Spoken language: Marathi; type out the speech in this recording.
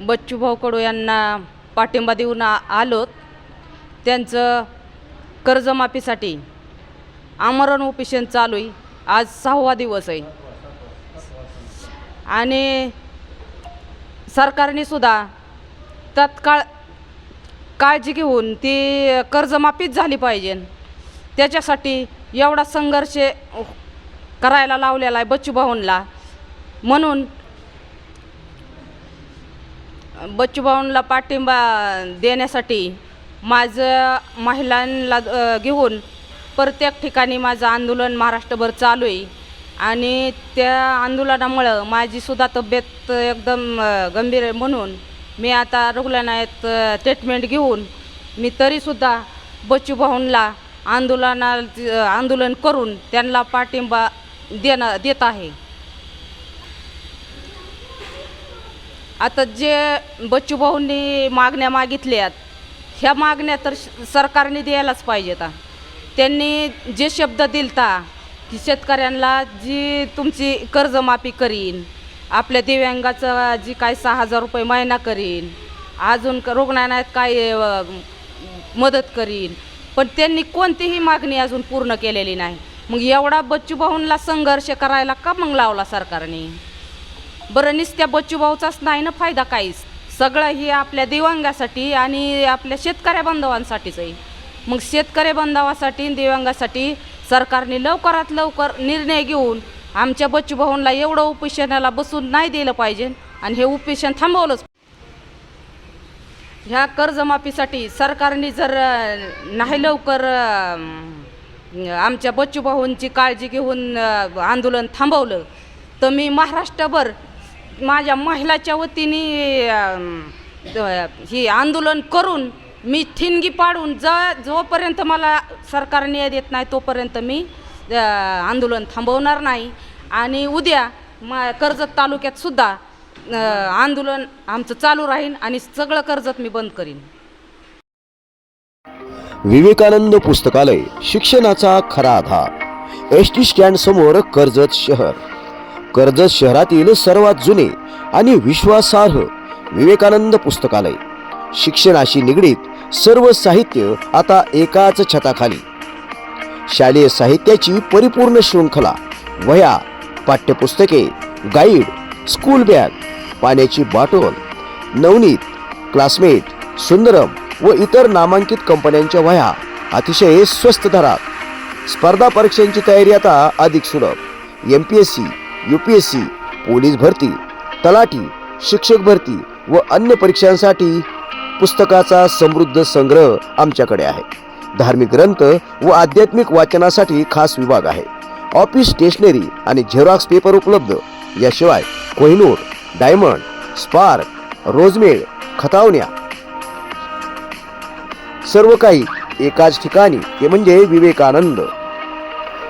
बच्चूभाऊ कडू यांना पाठिंबा देऊन आ आलोत. त्यांचं कर्जमाफीसाठी आमरण ओपिशन चालू आहे. आज सहावा दिवस आहे. आणि सरकारने सुद्धा तत्काळ काळजी घेऊन ती कर्जमाफीच झाली पाहिजे. त्याच्यासाठी एवढा संघर्ष करायला लावलेला आहे बच्चूभाऊंला. म्हणून बच्चूभाऊंला पाठिंबा देण्यासाठी माझं महिलांना घेऊन प्रत्येक ठिकाणी माझं आंदोलन महाराष्ट्रभर चालू आहे. आणि त्या आंदोलनामुळं माझीसुद्धा तब्येत एकदम गंभीर आहे म्हणून मी आता रुग्णालयात ट्रीटमेंट घेऊन मी तरीसुद्धा बच्चूभाऊंला आंदोलना आंदोलन करून त्यांना पाठिंबा देणं देत आहे. आता जे बच्चूभाऊंनी मागण्या मागितल्यात ह्या मागण्या तर श- सरकारने द्यायलाच पाहिजेत आता त्यांनी जे शब्द दिलता की शेतकऱ्यांना जी तुमची कर्जमाफी करीन आपल्या दिव्यांगाचं जी काय सहा हजार रुपये महिना करीन अजून रुग्णालयात काय मदत करीन पण त्यांनी कोणतीही मागणी अजून पूर्ण केलेली नाही. मग एवढा बच्चूभाऊंला संघर्ष करायला का मग लावला सरकारने? बरं नुसत्या बच्चूभाऊचाच नाही ना फायदा काहीच. सगळं हे आपल्या दिव्यांगासाठी आणि आपल्या शेतकऱ्या बांधवांसाठीच आहे. मग शेतकरी बांधवासाठी दिव्यांगासाठी सरकारने लवकरात लवकर निर्णय घेऊन आमच्या बच्चूभाऊंना एवढं उपेशनाला बसून नाही दिलं पाहिजे आणि हे उपेशन थांबवलंच ह्या कर्जमाफीसाठी सरकारने जर नाही लवकर आमच्या बच्चूभाऊंची काळजी घेऊन आंदोलन थांबवलं तर मी महाराष्ट्रभर माझ्या महिलाच्या वतीने ही आंदोलन करून मी ठिणगी पाडून ज जोपर्यंत मला सरकार न्याय देत नाही तोपर्यंत मी आंदोलन थांबवणार नाही. आणि उद्या मा कर्जत तालुक्यात सुद्धा आंदोलन आमचं चालू राहील आणि सगळं कर्जत मी बंद करीन. विवेकानंद पुस्तकालय शिक्षणाचा खरा आधार. एस टी स्टँड समोर कर्जत शहर. कर्जत शहरातील सर्वात जुने आणि विश्वासार्ह विवेकानंद पुस्तकालय. शिक्षणाशी निगडीत सर्व साहित्य आता एकाच छताखाली. शालेय साहित्याची परिपूर्ण शृंखला वह्या पाठ्यपुस्तके गाईड स्कूल बॅग पाण्याची बाटोल नवनीत क्लासमेट सुंदरम व इतर नामांकित कंपन्यांच्या वह्या अतिशय स्वस्त दरात. स्पर्धा परीक्षांची तयारी आता अधिक सुलभ. M P S C U P S C police भरती तलाठी शिक्षक भरती व अन्य परीक्षांसाठी पुस्तकाचा समृद्ध संग्रह आमच्याकडे आहे. धार्मिक ग्रंथ व आध्यात्मिक वाचनासाठी खास विभाग आहे. ऑफिस स्टेशनरी आणि झेरॉक्स पेपर उपलब्ध. याशिवाय कोहिनूर डायमंड स्पार्क रोजमेळ खतावण्या सर्व काही एकाच ठिकाणी. ते म्हणजे विवेकानंद.